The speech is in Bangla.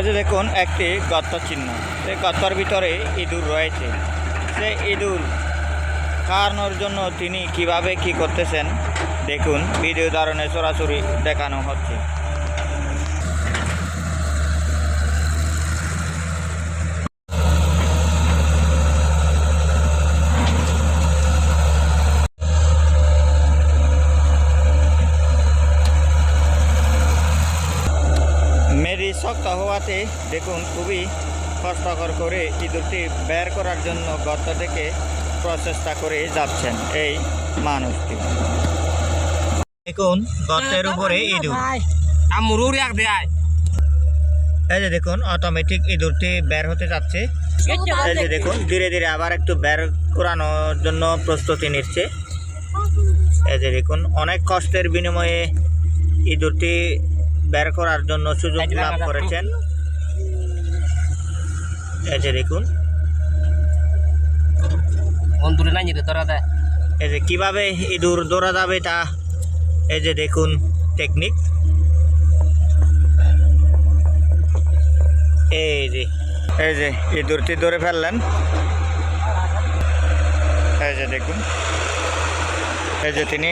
যে দেখুন, একটি গর্ত চিহ্ন। সেই গর্তর ভিতরে ইঁদুর রয়েছে। সে ইঁদুর খাওয়ানোর জন্য তিনি কীভাবে কি করতেছেন, দেখুন। ভিডিও ধারণে সরাসরি দেখানো হচ্ছে। মেরি শক্ত হওয়াতে দেখুন খুবই কষ্টকর করে ইঁদুরটি বের করার জন্য গর্ত থেকে প্রচেষ্টা করে যাচ্ছেন এই মানুষটি। দেখুন গর্তের উপরে ইঁদুর। রিয়াক দে এই যে দেখুন অটোমেটিক ইঁদুরটি বের হতে যাচ্ছে। এই যে দেখুন। ধীরে ধীরে আবার একটু বের করানোর জন্য প্রস্তুতি নিচ্ছে। এই যে দেখুন অনেক কষ্টের বিনিময়ে ইঁদুরটি বের করার জন্য সুযোগ লাভ করেছেন। এই যে দেখুন। এই যে কীভাবে ইঁদুর দৌড়া যাবে তা এই যে দেখুন টেকনিক এই যে এই যে ইঁদুরটি ধরে ফেললেন। এই যে দেখুন। এই যে তিনি